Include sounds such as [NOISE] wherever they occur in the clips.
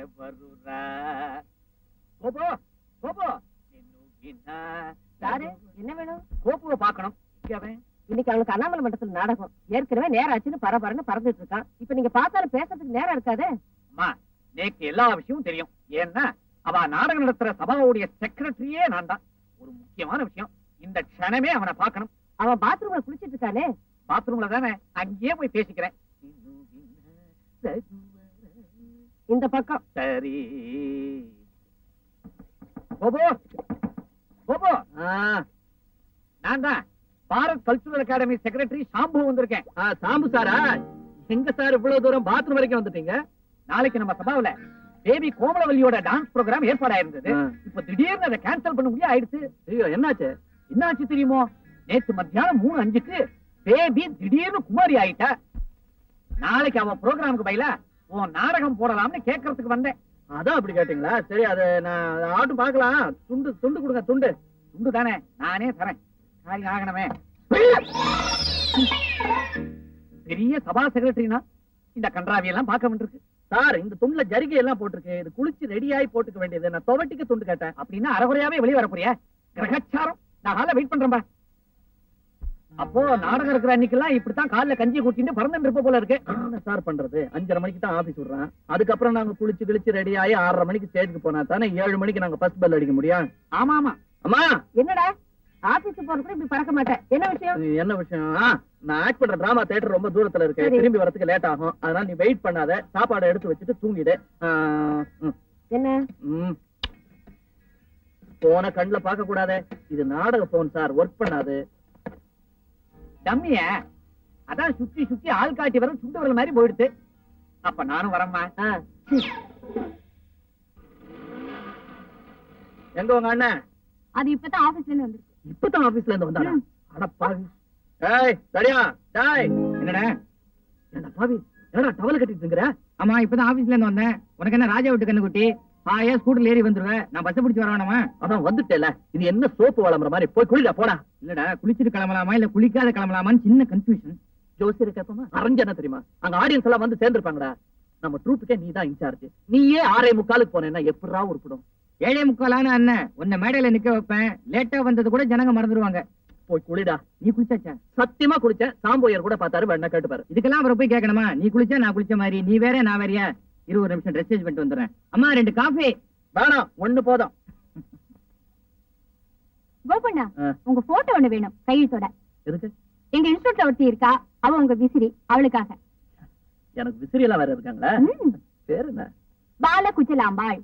ఎవరురా கோபு கோபு நின்னு வினா யாரு என்ன வேணும் கோபுவை பார்க்கணும் இங்க அவன் இன்னைக்கு அவனுக்கு அண்ணாமலை மண்டபத்துல நாடகம் ஏற்கனவே நேரம் ஆச்சுன்னு பரபரன்னு பறந்துட்டு இருக்கான் இப்ப நீங்க பார்த்தாலும் பேசுறதுக்கு நேரம் இருக்காதே அம்மா நேக்கு எல்லா விஷயமும் தெரியும் ஏன்னா அவ நாடகம் நடத்துற சபாவுடைய செக்ரட்டரியே நான் தான் ஒரு முக்கியமான விஷயம் இந்த க்ஷணமே அவனை பார்க்கணும் அவன் பாத்ரூம்ல குளிச்சிட்டு இருக்கானே பாத்ரூம்ல தானே அங்கேயே போய் பேசிக்கிறேன் நின்னு வினா ரகுவர இந்த பக்கம். சரி. கோபு கோபு நான் தான். Bharat cultural academy secretary Shambu வந்திருக்கேன். சாம்பு சாரா? எங்க சார் இவ்வளவு தூரம் பாத்ரூம் வரைக்கும் வந்துட்டீங்க? நாளைக்கு நம்ம சபாவுல பேபி கோமலவல்லியோட டான்ஸ் ப்ரோக்ராம் ஏற்பாடாயிருந்தது. ஆ. இப்ப திடீர்னு அதை கேன்சல் பண்ண முடியாது ஆயிடுச்சு. ஐயோ என்னாச்சு? என்னாச்சு தெரியுமோ? நேத்து மத்தியானம் மூணு அஞ்சுக்கு பேபி திடீர்னு குமாரி ஆயிட்டா. நாளைக்கு அவ ப்ரோக்ராமுக்கு பயிலா உன் நாடகம் போடலாம்னு கேட்கறதுக்கு வந்தேன். அதான் அப்படி கேட்டீங்களா? சரி அது நான் ஆட்டும் பார்க்கலாம். துண்டு துண்டு கொடுங்க துண்டு. துண்டு தானே? நானே தரேன். காரியம் ஆகணுமே. பெரிய சபா செக்ரட்டரினா? இந்த கன்றாவி எல்லாம் பார்க்க வேண்டியிருக்கு சார் இந்த துண்டுல ஜரிகை எல்லாம் போட்டிருக்கு. இது குளிச்சு ரெடி ஆகி போட்டுக்க வேண்டியது. நான் துவட்டிக்கு துண்டு கேட்டேன். அப்படின்னா அரைகுறையாவே வெளியே வர போறியா? கிரகச்சாரம். நான் ஹால வெயிட் பண்றேன்பா. அப்போ நாடகம் இருக்கிற அன்னைக்கெல்லாம் இப்படித்தான் கால்ல கஞ்சி குட்டிட்டு பறந்துட்டு இருப்ப போல இருக்கு. சார் பண்றது? அஞ்சரை மணிக்கு தான் ஆபீஸ் விடுறேன். அதுக்கப்புறம் நாங்க குளிச்சு கிழிச்சு ரெடி ஆகி ஆறரை மணிக்கு ஸ்டேஜுக்கு போனா தானே ஏழு மணிக்கு நாங்க ஃபர்ஸ்ட் பெல் அடிக்க முடியும்? ஆமா ஆமா. அம்மா! என்னடா? ஆபீஸ் போற கூட இப்படி பறக்க மாட்டேன். என்ன விஷயம்? என்ன விஷயம்? நான் ஆக்ட் பண்ற டிராமா தியேட்டர் ரொம்ப தூரத்துல இருக்கு. திரும்பி வரதுக்கு லேட் ஆகும். அதனால நீ வெயிட் பண்ணாத. சாப்பாடை எடுத்து வச்சுட்டு தூங்கிடு. என்ன. போன கண்ணுல பார்க்க கூடாதே இது நாடக போன் சார் ஒர்க் பண்ணாது. டம்மிய அதான் சுத்தி சுத்தி ஆள் காட்டி வர சுண்டு வரல் மாதிரி போயிடுது. அப்ப நானும் வரேம்மா. எங்க உங்க அண்ணன் அது இப்பதான் ஆபீஸ்ல இருந்து வந்திருக்கு. இப்பதான் ஆபீஸ்ல இருந்து வந்தாரா? அட பாவி. ஏய் சரியா டேய். என்னடா? என்ன பாவி? என்னடா டவல் கட்டிட்டு இருக்கிற? ஆமா இப்பதான் ஆபீஸ்ல இருந்து வந்தேன். உனக்கு என்ன ராஜா விட்டு கண்ணு குட்டி? ஆயா ஸ்கூட்டர்ல ஏறி வந்துருவேன் நான் பஸ் பிடிச்சு வர வேணாமா? அதான் வந்துட்டேல. இது என்ன சோப்பு வளம்புற மாதிரி? போய் குளிடா போடா. இல்லடா குளிச்சுட்டு கிளம்பலாமா? இல்ல குளிக்காத கிளம்பலாமான்னு சின்ன கன்ஃபியூஷன் ஜோசியர் கேப்பமா? அரஞ்சு என்ன தெரியுமா? அங்க ஆடியன்ஸ் எல்லாம் வந்து சேர்ந்திருப்பாங்கடா. நம்ம ட்ரூப்புக்கே நீ தான் இன்சார்ஜ் நீயே ஆறே முக்காலுக்கு போனேன்னா எப்படா உருப்பிடும்? ஏழே முக்காலான அண்ணன் உன்னை மேடையில நிக்க வைப்பேன். லேட்டா வந்தது கூட ஜனங்க மறந்துடுவாங்க போய் குளிடா. நீ குளிச்சாச்சா? சத்தியமா குளிச்சேன். சாம்போயர் கூட பார்த்தாரு வேணா கேட்டுப்பாரு. இதுக்கெல்லாம் அவரை போய் கேட்கணுமா? நீ குளிச்சா நான் குளிச்ச மாதிரி. நீ வேற நான் வேறயா? இருபது நிமிஷம் ட்ரெஸ் சேஞ்ச் பண்ணிட்டு வந்துடுறேன். அம்மா ரெண்டு காஃபி வேணாம் ஒண்ணு போதும். கோபண்ணா. உங்க போட்டோ ஒண்ணு வேணும் கையெழுத்தோட எதுக்கு? எங்க இன்ஸ்டியூட்ல ஒருத்தி இருக்கா அவ உங்க விசிறி அவளுக்காக. எனக்கு விசிறி எல்லாம் வேற இருக்காங்களா. பேர் என்ன? பால குச்சலாம்பாள்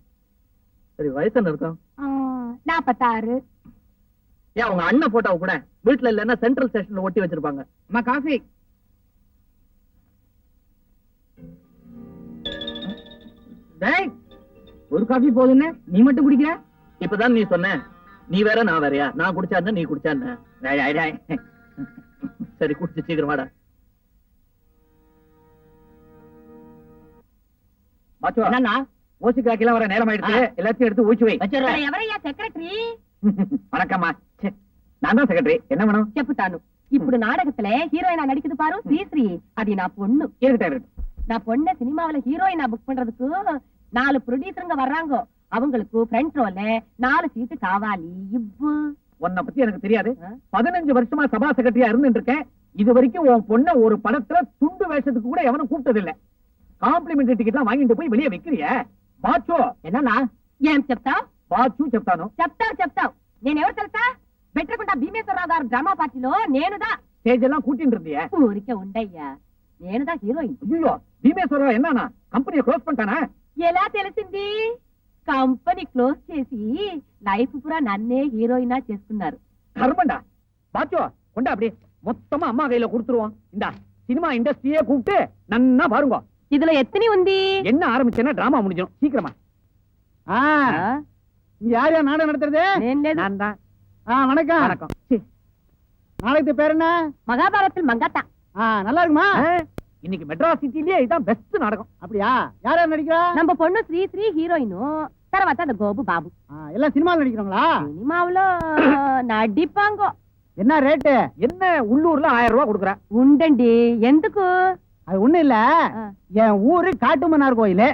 சரி வயசு என்ன இருக்கும்? நாப்பத்தாறு. ஏன் உங்க அண்ணன் போட்டோ கூட வீட்டுல இல்லன்னா சென்ட்ரல் ஸ்டேஷன்ல ஒட்டி வச்சிருப்பாங்க. அம்மா காஃபி ஒரு காஃபி போதுன்னு நீ மட்டும் குடிக்கிற? இப்பதான் நீ சொன்ன. நீ வேற நான் வேறயா? நான் குடிச்சா நீ குடிச்சா சரி குடிச்சு சீக்கிரமாடா என்னன்னா வர நேரம் ஆயிடுச்சு. எல்லாத்தையும் எடுத்து எவரையா செக்ரட்டரி வணக்கம்மா. நான் தான் செக்ரட்டரி என்ன வேணும்? இப்படி நாடகத்துல ஹீரோயினா நடிக்குது பாரு ஸ்ரீ ஸ்ரீ. நான் பொண்ணு. இருக்கட்டே நான் பொண்ண சினிமாவில ஹீரோயினா புக் பண்றதுக்கு நாலு ப்ரொடியூசருங்க வர்றாங்க அவங்களுக்கு ஃப்ரண்ட் ரோல நாலு சீட்டு காவாலி இவ்வு உன்னை பத்தி எனக்கு தெரியாது ஆ? பதினஞ்சு வருஷமா சபா செக்ரட்டரியா இருந்துட்டு இருக்கேன் இது வரைக்கும் உன் பொண்ண ஒரு படத்துல துண்டு வேஷத்துக்கு கூட எவனும் கூப்பிட்டது இல்ல காம்ப்ளிமெண்டரி டிக்கெட் எல்லாம் வாங்கிட்டு போய் வெளியே வைக்கிறிய பாச்சோ என்னன்னா ఏం చెప్తావ్ బాచు చెప్తాను చెప్తావు చెప్తావు నేనెవరు తెలుసా బెట్టకుండా భీమేశ్వరరావు గారు డ్రామా పార్టీలో నేనుదా ஸ்டேஜ் எல்லாம் கூட்டிட்டு இருந்திய ఊరికే ఉండయ్యా నేనుదా హీరోయిన్ ஐயோ பீமேஸ்வரராவ் என்னன்னா கம்பெனியை க்ளோஸ் பண்ணிட்டானா ఎలా తెలిసింది కంపెనీ క్లోజ్ చేసి లైఫ్ పురా నన్నే హీరోయినా చేసుకున్నారు கர்மண்டா பாச்சோ கொண்டா அப்படி மொத்தமா அம்மா கையில கொடுத்துருவோம் இந்த சினிமா இண்டஸ்ட்ரியே கூப்பிட்டு நன்னா பாருங்க இதுல எத்தனை ఉంది என்ன ஆரம்பிச்சேன்னா டிராமா முடிஞ்சிடும் சீக்கிரமா இங்க யார் யார் நாடகம் நடத்துறது నేను లేదు நான் தான் ஆ வணக்கம் வணக்கம் சீ, நாடகத்து பேர் என்ன மகாபாரத்தில் மங்காத்தா ஆ நல்லா இருக்குமா ஆ, இன்னைக்கு மெட்ராஸ் சிட்டிலேயே இதுதான் பெஸ்ட் நாடகம் அப்படியா யார் யார் நடிக்கிறா நம்ம பொண்ணு ஸ்ரீ ஸ்ரீ ஹீரோயினும் தரவாத்த அந்த கோபு பாபு எல்லாம் சினிமாவில் நடிக்கிறவங்களா சினிமாவில் நடிப்பாங்க என்ன ரேட்டு என்ன உள்ளூர்ல ஆயிரம் ரூபாய் கொடுக்குற உண்டண்டி எந்துக்கு அது ஒண்ணு இல்ல என் ஊரு காட்டுமன்னார் கோயில்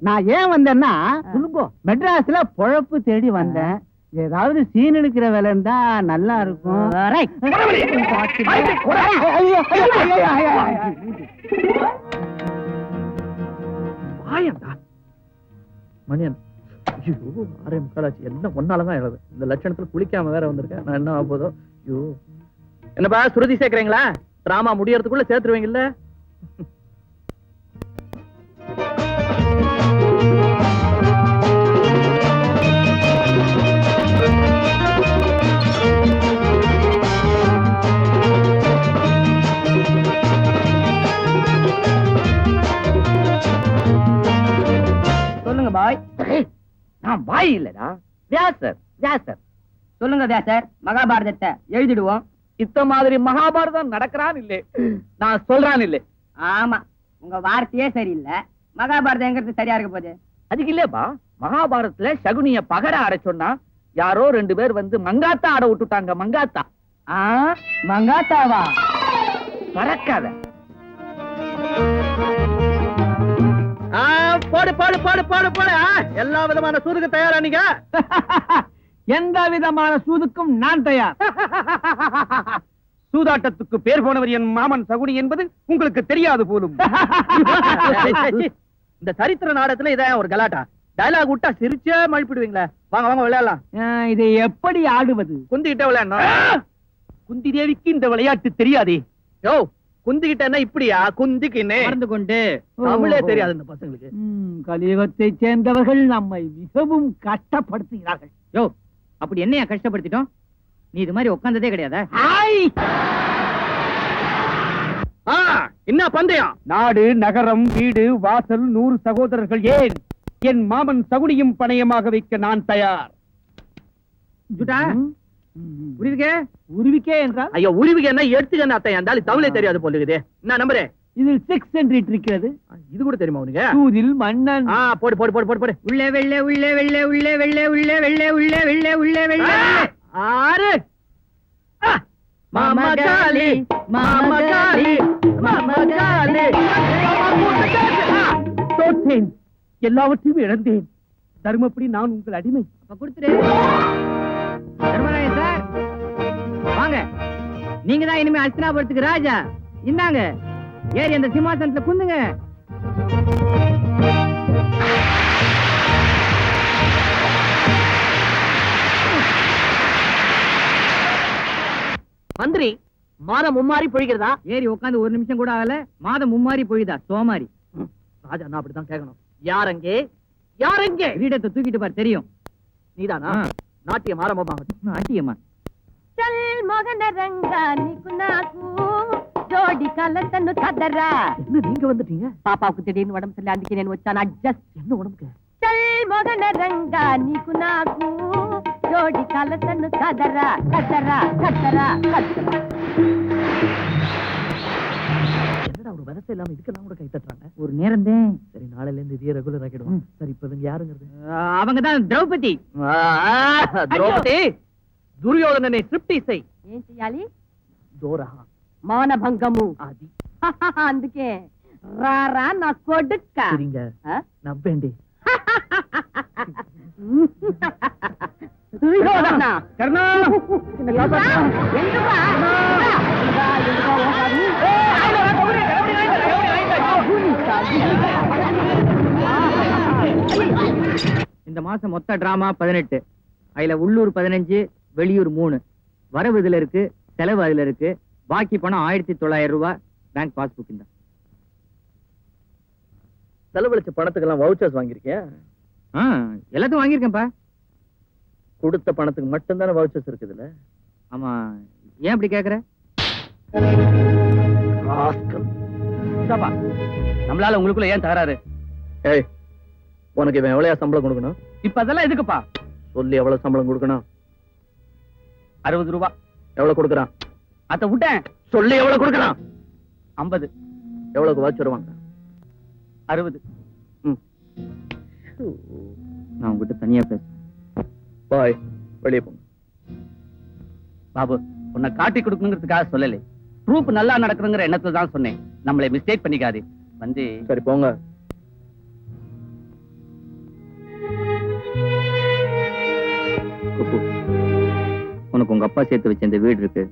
நான் ஏன் வந்தேன்னா சொல்லுங்கோ மெட்ராஸ்ல பொழப்பு தேடி வந்தேன் ஏதாவது சீன் எடுக்கிற வேலை இருந்தா நல்லா இருக்கும் ரைட் ஐயோ, ஐயோ, ஐயோ, ஐயோ, ஐயோ. வாயண்டா மணியன். ஐயோ ஆறே முக்காலாச்சு. எல்லாம் ஒன்னாலதான் எழுது இந்த லட்சணத்துல குளிக்காம வேற வந்திருக்கேன். நான் என்ன ஆக போதோ? ஐயோ. என்னப்பா சுருதி சேர்க்கறீங்களா? டிராமா முடியறதுக்குள்ள சேர்த்துருவீங்கல்ல? நான் பாய் இல்லடா. வியாசர் வியாசர். சொல்லுங்க வியாசர் மகாபாரதத்தை எழுதிடுவோம். இத்த மாதிரி மகாபாரதம் நடக்கிறான் இல்லே. நான் சொல்றான் இல்லே. ஆமா உங்க வார்த்தையே சரியில்லை. மகாபாரதம் எங்கிறது சரியா இருக்க போகுது? அதுக்கு இல்லப்பா. மகாபாரதத்துல சகுனிய பகர ஆட சொன்னா யாரோ ரெண்டு பேர் வந்து மங்காத்தா ஆட விட்டுட்டாங்க மங்காத்தா. ஆ மங்காத்தாவா? பறக்காத. போடு போடு போடு போடு போடு. எல்லா விதமான சூதுக்கு தயாரா நீங்க? [LAUGHS] எந்த விதமான சூதுக்கும் நான் தயார். [LAUGHS] சூதாட்டத்துக்கு பேர் போனவர் என் மாமன் சகுனி என்பது உங்களுக்கு தெரியாது போலும். [LAUGHS] இந்த சரித்திர நாடகத்துல இதான் ஒரு கலாட்டா. டயலாக் விட்டா சிரிச்சே மழுப்பிடுவீங்களே. வாங்க வாங்க விளையாடலாம். இதை எப்படி ஆடுவது? குந்திக்கிட்டே விளையாடணும். குந்தி தேவிக்கு இந்த விளையாட்டு தெரியாதே. யோ குந்திக்கிட்டேன்னா இப்படியா? மறந்து கொண்டு தமிழே தெரியாது இந்த பசங்களுக்கு. கலியுகத்தை சேர்ந்தவர்கள் நம்மை மிகவும் கஷ்டப்படுத்துகிறார்கள். யோ அப்படி என்னையா கஷ்டப்படுத்திட்டோம்? நீ இது மாதிரி உட்கார்ந்ததே கிடையாதா? ஆ, என்ன பந்தயம்? நாடு நகரம் வீடு வாசல் நூறு சகோதரர்கள் ஏன்? என் மாமன் சகுனியும் பணயமாக வைக்க நான் தயார். புரியுதுக்கே உருவிக்கே என்றால்? ஐயோ உருவிக்கு என்ன? எடுத்துக்க அத்தை இருந்தாலும் தமிழே தெரியாது போல இருக்குது என்ன நம்பரு இதில் செக்ஸ் என்று இருக்கிறது இது கூட தெரியுமா உனக்கு? சூதில் மன்னன். ஆ போடு போடு போடு போடு போடு. உள்ளே வெள்ளே உள்ளே வெள்ளே உள்ளே வெள்ளே உள்ளே வெள்ளே உள்ளே வெள்ளே உள்ளே வெள்ளே. ஆறு. மாமா காளி மாமா காளி மாமா காளி தோற்றேன். எல்லாவற்றையும் இழந்தேன். தர்மப்படி நான் உங்கள் அடிமை. அப்ப கொடுத்துரு. நீங்க தான் இனிமே அஸ்தினாபுரத்துக்கு ராஜா. இந்தாங்க. ஏறி அந்த சிம்மாசனத்துல குந்துங்க. மந்திரி மாதம் மும்மாறி பொழிகிறதா? ஏறி உட்காந்து ஒரு நிமிஷம் கூட ஆகல. மாதம் மும்மாரி போயுதா சோமாரி. ராஜா நான் அப்படித்தான் கேட்கணும். யாரங்கே யாரங்கே கிரீடத்தை தூக்கிட்டு பாரு தெரியும். நீதானா. நாட்டியம் ஆரம்பமாகட்டும். ஆட்டியம்மா చల్ మొగన రంగా నీకు నాకు జోడి కలతను కదరా என்ன நீங்க வந்துட்டீங்க పాపాకు తిడిని ఉడమ తల్లి అందుకే నేను వచ్చాను అడ్జస్ట్ என்ன உடம்புக்கு చల్ మొగన రంగా నీకు నాకు జోడి కలతను కదరా కదరా కదరా కదరా என்னடா ஒரு விவசாயம் இல்லாம இதுக்கெல்லாம் கூட கை தட்டுறாங்க ஒரு நேரம் தான் சரி நாளையில இருந்து இதையே ரெகுலர் ஆக்கிடுவோம் சரி இப்ப இவங்க யாருங்கிறது அவங்க தான் திரௌபதி திரௌபதி துரியோதனனை திருப்தி செய் ఏం చెయ్యాలి தோரா మౌనభంగము ஆதி అందుకే రారా నా కొడుక్క சரிங்க ఆ? நவ்வேண்டி దుర్యోధన கர்ணா ఎందుకురా? ఎందుకురా? ఎందుకురా? ఎందుకురా ఓసారి? இந்த மாசம் மொத்த டிராமா பதினெட்டு அதுல உள்ளூர் பதினஞ்சு வெளியூர் மூணு. வரவு இதுல இருக்கு செலவு அதுல இருக்கு. பாக்கி பணம் ஆயிரத்தி தொள்ளாயிரம் ரூபாய் பேங்க் பாஸ்புக் இந்த. செலவழிச்ச பணத்துக்கெல்லாம் வவுச்சர்ஸ் வாங்கியிருக்கியா? ஆ, எல்லாத்தையும் வாங்கியிருக்கேன்ப்பா. கொடுத்த பணத்துக்கு மட்டும்தானே வவுச்சர்ஸ் இருக்குதுல்ல? ஆமா ஏன் அப்படி கேக்குற? நம்மளால உங்களுக்குள்ள ஏன் தகராறு? ஏய் உனக்கு இவன் எவ்வளவு சம்பளம் கொடுக்கணும்? இப்ப அதெல்லாம் எதுக்குப்பா? சொல்லி எவ்வளவு சம்பளம் கொடுக்கணும்? அறுபது ரூபா. எவ்வளவு கொடுக்கறான்? அத விட்டேன். சொல்லி எவ்வளவு கொடுக்கறான்? ஐம்பது. எவ்வளவு வவுச்சர் வாங்க அறுபது. நான் உங்ககிட்ட தனியா பேச பாய் வெளியே போங்க. பாபு உன்னை காட்டி கொடுக்கணுங்கிறதுக்காக சொல்லலை. ட்ரூப் நல்லா நடக்குதுங்கிற எண்ணத்துல தான் சொன்னேன். நம்மளை மிஸ்டேக் பண்ணிக்காது. வந்து. சரி போங்க. உங்க அப்பா சேர்த்து வச்ச இந்த வீடு இருக்கு.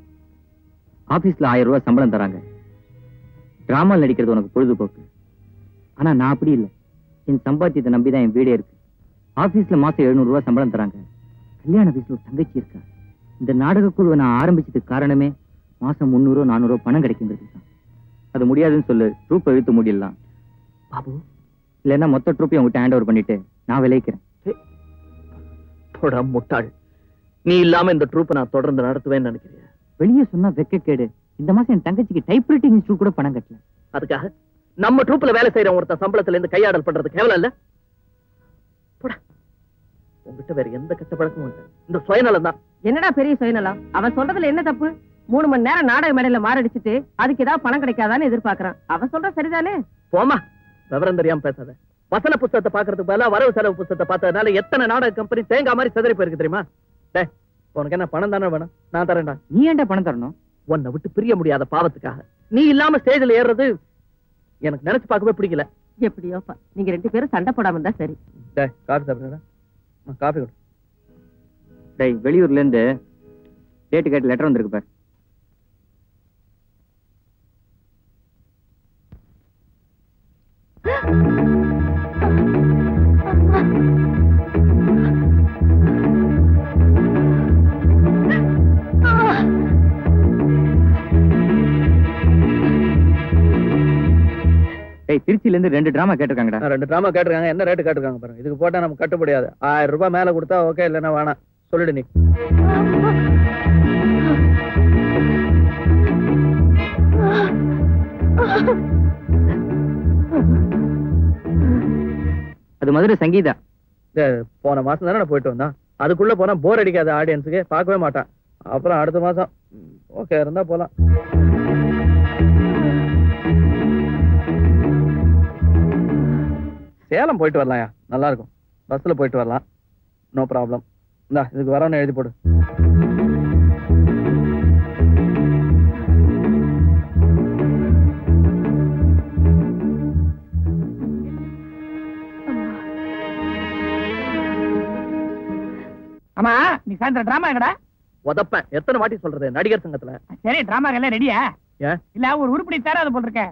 ஆபீஸ்ல ஆயிரம் ரூபாய் சம்பளம் தராங்க. டிராமால நடிக்கிறது உனக்கு பொழுதுபோக்கு. ஆனா நான் அப்படி இல்லை. என் சம்பாத்தியத்தை நம்பிதான் என் வீடே இருக்கு. ஆபீஸ்ல மாசம் எழுநூறு ரூபாய் சம்பளம் தராங்க. கல்யாண வீட்டுல ஒரு தங்கச்சி இருக்கா? இந்த நாடக குழுவை நான் ஆரம்பிச்சதுக்கு காரணமே மாசம் முந்நூறு நானூறு பணம் கிடைக்குங்கிறது தான் அது முடியாதுன்னு சொல்லு. ட்ரூப் இழுத்து முடியலாம் பாபு. இல்லைன்னா மொத்த ட்ரூப்பையும் உங்ககிட்ட ஹேண்ட் ஓவர் பண்ணிட்டு நான் விளைவிக்கிறேன். முட்டாள். நீ இல்லாம இந்த ட்ரூப் நான் தொடர்ந்து நடத்துவேன்னு நினைக்கிறியா? வெளியே சொன்னா வெக்கக்கேடு. இந்த மாசம் என் தங்கச்சிக்கு டைப்ரைட்டிங் இன்ஸ்டியூட் கூட பணம் கட்டல. அதுக்காக நம்ம ட்ரூப்ல வேலை செய்யற ஒருத்தன் சம்பளத்துல இருந்து கையாடல் பண்றது கேவலம் இல்ல. போடா. உங்ககிட்ட வேற எந்த கெட்ட பழக்கமும் இல்லை. இந்த சுயநலம் தான். என்னடா பெரிய சுயநலம்? அவன் சொல்றதுல என்ன தப்பு? மூணு மணி நேரம் நாடக மேடையில மாரடிச்சிட்டு அதுக்கு ஏதாவது பணம் கிடைக்காதான்னு எதிர்பார்க்கறான். அவன் சொல்ற சரிதானே? போமா விவரம் தெரியாம பேசாத. வசன புத்தகத்தை பாக்குறதுக்கு பதிலா வரவு செலவு புத்தகத்தை பார்த்ததுனால எத்தனை நாடக கம்பெனி தேங்காய் மாதிரி செதறி போயிருக்கு தெரியுமா? டே உனக்கு என்ன பணம் தானே வேணும்? நான் தரேன்டா. நீ ஏன்டா பணம் தரணும்? உன்னை விட்டு பிரிய முடியாத பாவத்துக்காக. நீ இல்லாம ஸ்டேஜ்ல ஏறுறது எனக்கு நினைச்சு பார்க்கவே பிடிக்கல. எப்படியோப்பா நீங்க ரெண்டு பேரும் சண்டை போடாம இருந்தா சரி. டே காஃபி சாப்பிடுறா காஃபி கொடு. டேய் வெளியூர்ல இருந்து டேட்டு கேட்டு லெட்டர் வந்திருக்கு பார். டேய் இருந்து ரெண்டு டிராமா கேட்டிருக்காங்கடா. ரெண்டு டிராமா கேட்டிருக்காங்க. என்ன ரேட்டு கேட்டிருக்காங்க பாருங்க. இதுக்கு போட்டா நமக்கு கட்டுப்படியாது ஆயிரம் ரூபாய் மேல கொடுத்தா ஓகே இல்லைன்னா வேணாம். சொல்லிடு நீ. அது மதுரை சங்கீதா. போன மாசம் தானே போயிட்டு வந்தேன். அதுக்குள்ள போனா போர் அடிக்காத ஆடியன்ஸுக்கு பார்க்கவே மாட்டான். அப்புறம் அடுத்த மாசம் ஓகே இருந்தா போலாம். சேலம் போயிட்டு வரலாம்யா. நல்லா இருக்கும் பஸ்ல போயிட்டு வரலாம். நோ ப்ராப்ளம் இந்தா இதுக்கு வரணும் எழுதி போடு. ஆமா நீ சாயந்தரம் டிராமா எங்கடா? உதப்பேன் எத்தனை வாட்டி சொல்றது? நடிகர் சங்கத்துல. சரி டிராமா எல்லாம் ரெடியா? இல்ல ஒரு உருப்படி தராது போல் இருக்க.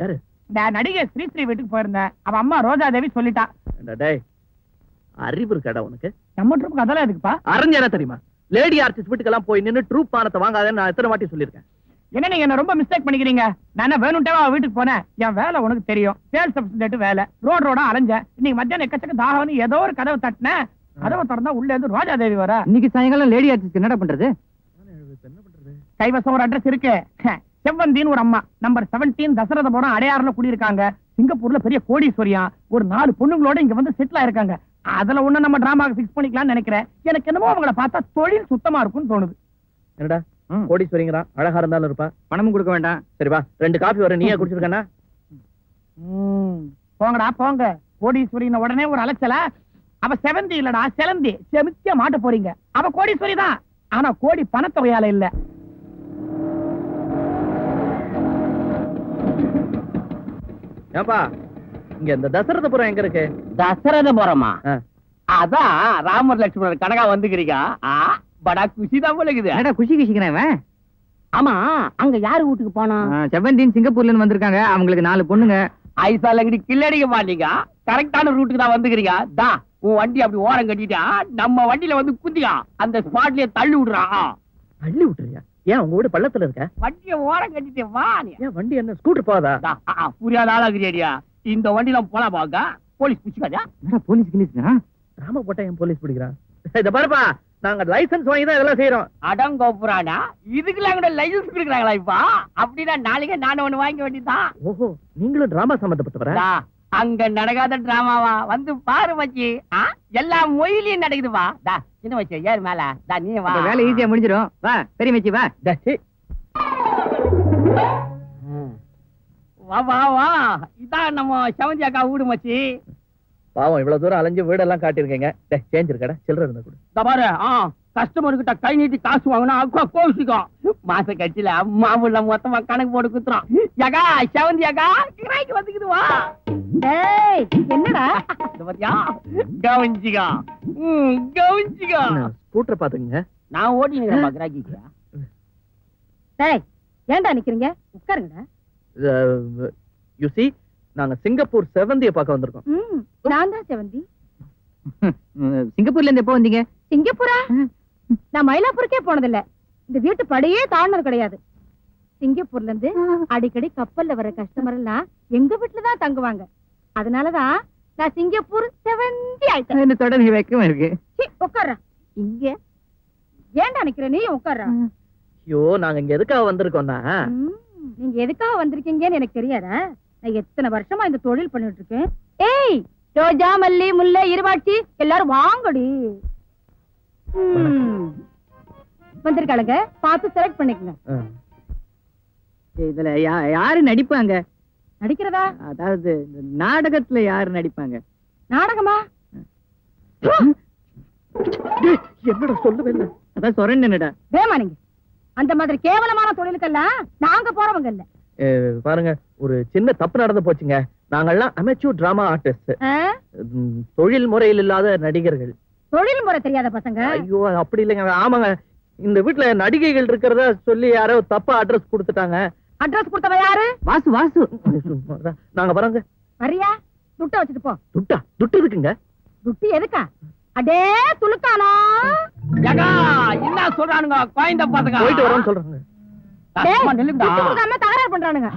யாரு? இந்த நடிகை ஸ்ரீஸ்ரீ வீட்டுக்கு போயிருந்தேன் அவன் அம்மா ரோஜா தேவி சொல்லிட்டா அறிவு இருக்காடா உனக்கு? நம்ம ட்ரிப்புக்கு அதெல்லாம் எதுக்குப்பா? அறிஞரா தெரியுமா? லேடி ஆர்டிஸ்ட் வீட்டுக்கெல்லாம் போய் நின்னு ட்ரூப் பானத்தை வாங்காதேன்னு நான் எத்தனை வாட்டி சொல்லியிருக்கேன். என்ன நீங்க என்ன ரொம்ப மிஸ்டேக் பண்ணிக்கிறீங்க? நான் என்ன வேணும்ட்டே வீட்டுக்கு போனேன்? என் வேலை உனக்கு தெரியும். சேல்ஸ் ரெப்ரசன்டேட்டிவ் வேலை. ரோட் ரோடா அலைஞ்சேன். இன்னைக்கு மத்தியானம் எக்கச்சக்க தாகம்னு ஏதோ ஒரு கதவை தட்டினேன். கதவை திறந்தா உள்ள இருந்து ரோஜா தேவி வர. இன்னைக்கு சாயங்காலம் லேடி ஆர்டிஸ்ட் என்னடா பண்றது? என்ன பண்றது? கைவசம் ஒரு அட்ரஸ் இருக்கு. செவ்வந்தின்னு ஒரு அம்மா. நம்பர் 17 தசரதபுரம் அடையாறுல குடியிருக்காங்க. சிங்கப்பூர்ல பெரிய கோடீஸ்வரியா. ஒரு நாலு பொண்ணுங்களோட இங்க வந்து செட்டில் ஆயிருக்காங்க. அதுல ஒண்ணு நம்ம டிராமாக்கு ஃபிக்ஸ் பண்ணிக்கலாம்னு நினைக்கிறேன். எனக்கு என்னமோ அவங்கள பார்த்தா தொழில் சுத்தமா இருக்கும்னு தோணுது. என்னடா? ம். கோடீஸ்வரிங்கிறான். அழகா இருந்தாலும் இருப்பா பணமும் கொடுக்க வேண்டாம். சரி வா. ரெண்டு காபி வர நீயே குடிச்சிருக்கா போங்கடா போங்க. கோடீஸ்வரின உடனே ஒரு அலைச்சல. அவ செவந்தி இல்லடா செலந்தி. செமிக்க மாட்ட போறீங்க. அவ கோடீஸ்வரி தான். ஆனா கோடி பணத்தொகையால இல்ல. ஏன்பா இங்க இந்த தசரதபுரம் எங்க இருக்கு? தசரதபுரமா. அதான் ராமர் லட்சுமணர் கனகா வந்துக்கிறீங்க படா குஷி தான் போலக்குது என்னடா குஷி குஷிக்கிறேன் இவன்? ஆமா அங்க யாரு வீட்டுக்கு போனா? செவன்டீன் சிங்கப்பூர்ல இருந்து வந்திருக்காங்க. அவங்களுக்கு நாலு பொண்ணுங்க. ஐசா லங்கடி கில்லடிக்க மாட்டீங்க கரெக்டான ரூட்டுக்கு தான் வந்துக்கிறீங்க தா உன் வண்டி அப்படி ஓரம் கட்டிட்டா நம்ம வண்டியில வந்து குந்திக்கா அந்த ஸ்பாட்லயே தள்ளி விடுறான் அள்ளி விட்டுறியா? ஏன் உங்க வீடு பள்ளத்துல இருக்க? வண்டிய ஓரம் கட்டிட்டு வா நீ. ஏன் வண்டி என்ன? ஸ்கூட்டர் போதா புரியாத ஆளாகிறியா இந்த வண்டியில போல பாக்க போலீஸ் பிடிச்சிக்காதா? போலீஸ் கிலீஸ்ங்கிறான் ராம போட்டா என் போலீஸ் பிடிக்கிறான் இத பாருப்பா நாங்க லைசென்ஸ் வாங்கி தான் இதெல்லாம் செய்யறோம் அடங்கோப்புறானா இதுக்கெல்லாம் கூட லைசன்ஸ் கொடுக்குறாங்களா இப்ப? அப்படின்னா நாளைக்கே நானும் ஒண்ணு வாங்க வேண்டியதுதான். ஓஹோ நீங்களும் டிராமா சம்பந்தப்பட்டவரா? அங்க நடக்காத டிராமாவா? வந்து பாரு மச்சி. ஆ, எல்லா மொழிலையும் நடக்குதுவா தா சின்ன வச்சு ஏறு மேல. தா நீ வா. வேலை ஈஸியா முடிஞ்சிடும் வா பெரிய மச்சி வா. வா வா வா. இதான் நம்ம செவந்தி அக்கா வீடு மச்சி. பாவம் இவ்வளவு தூரம் அலைஞ்சு வீடெல்லாம் காட்டியிருக்கீங்க. டேய் சேஞ்ச் இருக்கடா. சில்லற இருந்தா கொடு. பாரு ஆ. கஸ்டமர் கிட்ட கை நீட்டி காசு வாங்கினா அக்கா கோவிச்சுக்கும் மாச கட்சியில மாவுள்ள மொத்தமா கணக்கு போட்டு குத்துறோம். யகா செவந்தி அக்கா கிராய்க்கு வந்துக்குது வா. டேய் என்னடா? கவனிச்சிக்கா. கவனிச்சிக்கா. ஸ்கூட்டர் பாத்துக்கங்க நான் ஓட்டினுக்கிறேன் கிராக்கிக்கு டேய் ஏன்டா நிக்கிறீங்க? உட்காருங்கடா. யூ see நாங்க சிங்கப்பூர் செவந்திய பார்க்க வந்திருக்கோம். ம் நான் தான் செவந்தி. சிங்கப்பூர்ல இருந்து எப்போ வந்தீங்க? சிங்கப்பூரா? நான் மயிலாப்பூருக்கே போனதில்ல. இந்த வீட்டு படியே தாண்டது கிடையாது. சிங்கப்பூர்ல இருந்து அடிக்கடி கப்பல்ல வர கஸ்டமர் எல்லாம் எங்க வீட்டுல தான் தங்குவாங்க. அதனாலதான் நான் சிங்கப்பூர் செவந்தி ஆயிட்டேன். தொடர்ந்து இருக்கு? உட்கார்றா. இங்க. ஏன்டா நிக்கிற? நீ உட்கார்றா. ஐயோ நாங்க இங்க எதுக்காக வந்திருக்கோம்னா? நீங்க எதுக்காக வந்திருக்கீங்கன்னு எனக்கு தெரியாதா? நான் எத்தனை வருஷமா இந்த தொழில் பண்ணிட்டு இருக்கேன். ஏய் ரோஜா மல்லி முல்லை இருவாட்சி எல்லாரும் வாங்கடி. வந்திருக்காளுங்க. பார்த்து செலக்ட் பண்ணிக்கங்க. இதுல யாரு நடிப்பாங்க? நடிக்கிறதா? அதாவது நாடகத்துல யாரு நடிப்பாங்க? நாடகமா? என்னடா சொல்லவே இல்லை அதான் சொரன் என்னடா? வேமா நீங்க. அந்த மாதிரி கேவலமான தொழிலுக்கெல்லாம் நாங்க போறவங்க இல்ல. பாருங்க ஒரு சின்ன தப்பு நடந்து போச்சுங்க. நாங்கெல்லாம் அமெச்சூர் டிராமா ஆர்டிஸ்ட்? தொழில் முறையில் இல்லாத நடிகர்கள். தொழில் முறை தெரியாத பசங்க. ஐயோ அப்படி இல்லைங்க. ஆமாங்க. இந்த வீட்டுல நடிகைகள் இருக்கிறத சொல்லி யாரோ தப்பா அட்ரஸ் கொடுத்துட்டாங்க. அட்ரஸ் கொடுத்தவ யாரு? வாசு வாசு. நாங்க வரோங்க. வரியா? துட்ட வச்சுட்டு போ. துட்டா? துட்டு இருக்குங்க துட்டு எதுக்கா? அடே துளுக்கானா யகா என்ன சொல்றானுங்க? கோயந்த பாத்துக்க போயிட்டு வரோம்னு சொல்றாங்க. தகராறு பண்றானுங்க.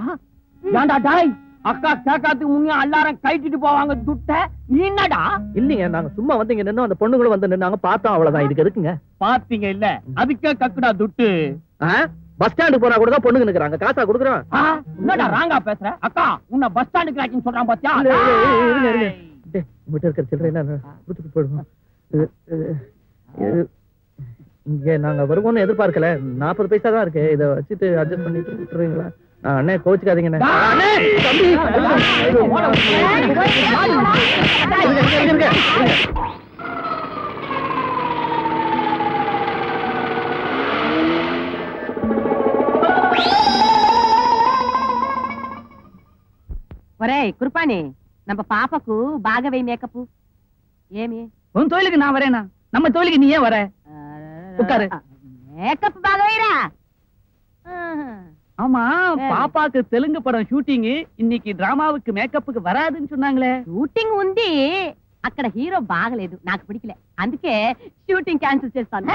ஏன்டா டாய் அக்கா கேட்காதுக்கு முன்னே எல்லாரும் கைட்டிட்டு போவாங்க துட்ட நீ என்னடா? இல்லைங்க நாங்க சும்மா வந்து இங்க நின்னு அந்த பொண்ணுங்களும் வந்து நின்னாங்க பார்த்தோம் அவ்வளவுதான். இதுக்கு எதுக்குங்க? பாத்தீங்க இல்ல? அதுக்கே கக்குடா துட்டு. பஸ் ஸ்டாண்டுக்கு போனா கூட தான் பொண்ணுங்க நிக்கிறாங்க. காசா கொடுக்குறோம். என்னடா ராங்கா பேசுற? அக்கா உன்னை பஸ் ஸ்டாண்டுக்கு ராக்கின்னு சொல்றான் பாத்தியா? உங்ககிட்ட இருக்கிற சில்லறை எல்லாம் கொடுத்துட்டு போயிடுவோம். இங்க நாங்க வருவோம்னு எதிர்பார்க்கல. நாற்பது பைசா தான் இருக்கு. இத வச்சுட்டு அட்ஜஸ்ட் பண்ணிட்டு விட்டுருவீங்களா? ஆ, அண்ணே கோச்சுக்காதீங்கண்ணே அண்ணே, தம்பி, ஓட விட்டு. இருங்க, இருங்க, இருங்க, இருங்க. ఒరేయ్ కుర్పాని நம்ம பாப்பாக்கு பாகவை மேக்கப் ஏமி உன் தொழிலுக்கு நான் வரேனா நம்ம தொழிலுக்கு நீ ஏன் வர உட்காரு. மேக்கப் பாகவைரா ஆமா பாப்பாக்கு தெலுங்கு படம் ஷூட்டிங் இன்னைக்கு டிராமாவுக்கு மேக்கப்புக்கு வராதுன்னு சொன்னாங்களே షూటింగ్ ఉంది అక్కడ హీరో బాగలేదు నాకు పిడికిలే అందుకే షూటింగ్ క్యాన్సిల్ చేస్తాను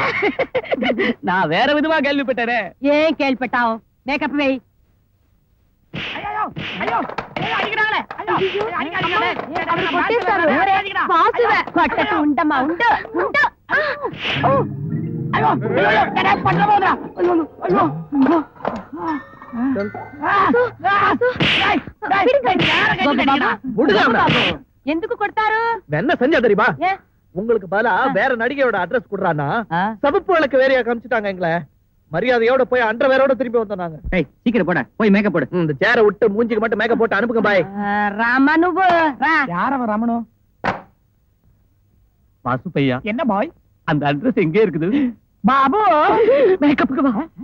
நான் வேற விதமா கேள்விப்பட்டேனே ఏం కేల్పెట్టావు మేకప్ వేయి కొట్టకు ఉండమ్మా ఉండు ఉండు అయ్యో అయ్యో ஐயோ ஐயோ என்ன பண்ண போறா ஐயோ ஐயோ గోపి బాబు. விடுங்க அவனை. ఎందుకు కొడతారు என்ன செஞ்சா தெரியுமா ఏ? உங்களுக்கு பதிலா வேற நடிகையோட அட்ரஸ் குடுறானா ఆ? சதுப்பு விளக்கு வேறையா காமிச்சிட்டாங்க எங்களை மரியாதையோட போய் அன்ற வேரோட திருப்பி வந்தோம் நாங்க ஏய் சீக்கிரம் போட போய் மேக்கப் போடு ம், இந்த சேரை விட்டு மூஞ்சிக்கு மட்டும் மேக்கப் போட்டு அனுப்புங்க பாய் ఆ, రామ్మా నువ్వు రా யாரவன் ரமணு வாசு பையா என்ன பாய் அந்த அட்ரஸ் எங்கே இருக்குது பாபு మేకప్కి వా ம்.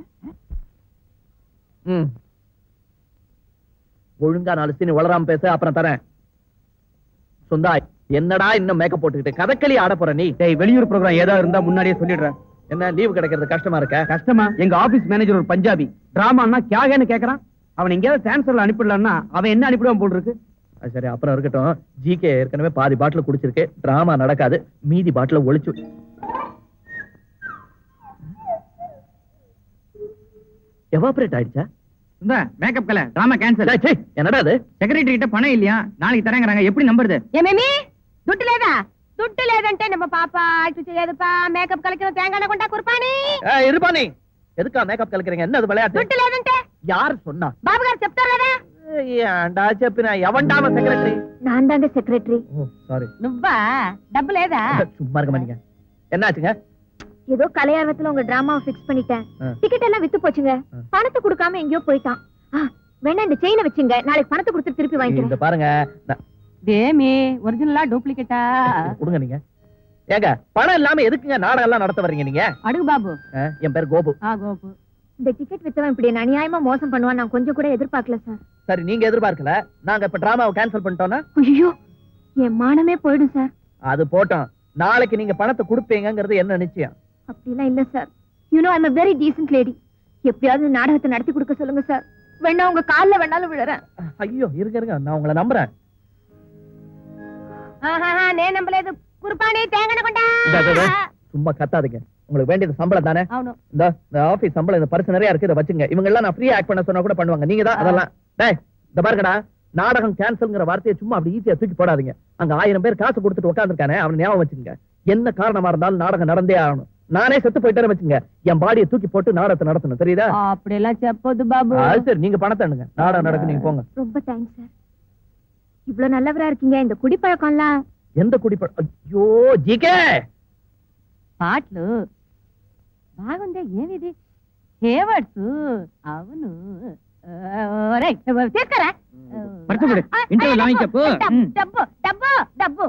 ஒழுங்கா நாலு சீனி வளராம பேச அப்புறம் தரேன். சுந்தா என்னடா இன்னும் மேக்கப் போட்டுக்கிட்டு? கதகளி ஆட போற நீ? டேய் வெளியூர் ப்ரோக்ராம் ஏதாவது இருந்தா முன்னாடியே சொல்லிடுறேன். என்ன லீவு கிடைக்கிறது கஷ்டமா இருக்க? கஷ்டமா? எங்க ஆபீஸ் மேனேஜர் ஒரு பஞ்சாபி. டிராமான்னா கியாகன்னு கேக்குறான். அவன் எங்கேயாவது டிரான்ஸ்ஃபர்ல அனுப்பிடலாம்னா அவன் என்ன அனுப்பிடுவான் போல் இருக்கு சரி அப்புறம் இருக்கட்டும். ஜிகே ஏற்கனவே பாதி பாட்டில் குடிச்சிருக்கு. டிராமா நடக்காது. மீதி பாட்டில ஒளிச்சு எவாபரேட் ஆயிடுச்சா இந்த மேக்கப் கல டிராமா கேன்சல் டேய், சீ, என்னடா அது செக்ரட்டரி கிட்ட பணம் இல்லையா நாளைக்கு தரேங்கறாங்க எப்படி நம்புறது ఏమేమి దుడ్డు లేదా దుడ్డు లేదంటే நம்ம பாப்பா ఇటు చేయదుపా మేకప్ కలికిన తేంగాన కొంటా కుర్పాని ஏய், இருப்பா நீ எதுக்கா மேக்கப் கலக்குறீங்க என்ன அது விளையாட்டு దుడ్డు లేదంటే யார் சொன்னா బాబు గారు చెప్తారు కదా ஏன்டா செப்பினா எவன்டாம செக்ரட்டரி నాందాంగ సెక్రటరీ ஓ சாரி నువ్వా డబ్బు లేదా சும்மா இருக்க மாட்டீங்க என்னாச்சுங்க ஏதோ கலையாரத்துல உங்க டிராமாவை ஃபிக்ஸ் பண்ணிட்டேன். டிக்கெட் எல்லாம் வித்து போச்சுங்க. பணத்தை கொடுக்காம எங்கேயோ போயிட்டான். வேணா இந்த செயினை வச்சுங்க. நாளைக்கு பணத்தை கொடுத்து திருப்பி இந்த வாங்கிக்கிறேன். பாருங்க. தேமி ஒரிஜினலா டூப்ளிகேட்டா கொடுங்க நீங்க. ஏங்க பணம் இல்லாம எதுக்குங்க நாடகம் எல்லாம் நடத்த வர்றீங்க நீங்க? அடுகு பாபு. என் பேர் கோபு. ஆ கோபு. இந்த டிக்கெட் வித்தவன் இப்படி என்ன அநியாயமா மோசம் பண்ணுவான் நான் கொஞ்சம் கூட எதிர்பார்க்கல சார் சரி நீங்க எதிர்பார்க்கல. நாங்க இப்ப டிராமாவை கேன்சல் பண்ணிட்டோம்னா? ஐயோ என் மானமே போயிடும் சார் அது போட்டோம். நாளைக்கு நீங்க பணத்தை கொடுப்பீங்கங்கிறது என்ன நிச்சயம்? அப்படிலாம் இல்ல sir you know no I'm a very decent lady எப்படியாவது நாடகத்தை நடத்தி கொடுக்க சொல்லுங்க சார் வேணா உங்க கால்ல வேணாலும் விழுறேன். ஐயோ இருங்க இருங்க. நான் உங்களை நம்புறேன். நே நம்பలేదు குருபானி சும்மா கத்தாதீங்க. உங்களுக்கு வேண்டியது சம்பளம் தானே? இந்த சம்பளம் இந்த பரிசு நிறைய இருக்கு வச்சுங்க. இவங்க எல்லாம் நான் ஃப்ரீயா ஆக்ட் பண்ண சொன்னா கூட பண்ணுவாங்க. நீங்க தான் அதெல்லாம். டேய் இந்த பாருங்கடா. நாடகம் சும்மா அப்படி ஈஸியா தூக்கி போடாதீங்க. அங்க ஆயிரம் பேர் காசு கொடுத்துட்டு உட்காந்துருக்கானே அவன் ஞாபகம் வச்சுங்க என்ன காரணமா இருந்தாலும் நாடகம் நடந்தே ஆகணும். நானே செத்து போயிட்டேன்னு வச்சுங்க என் பாடியை தூக்கி போட்டு நாடகத்தை நடத்தணும் தெரியுதா அப்படியெல்லாம் చెప్పొద్దు బాబు அது சரி நீங்க பணத்தை எண்ணுங்க நாடகம் நடக்கு நீங்க போங்க ரொம்ப தேங்க்ஸ் சார் இவ்வளவு நல்லவரா இருக்கீங்க இந்த குடிப்பழக்கம்லாம் எந்த குடிப்ப ஐயோ ஜிகே పాటలు బాగుందే ఏమిది హేవర్డ్స్ అవును తీసుకురా படுத்து விடு. Interval வாங்கிக்க போ. డబ్బు డబ్బు డబ్బు డబ్బు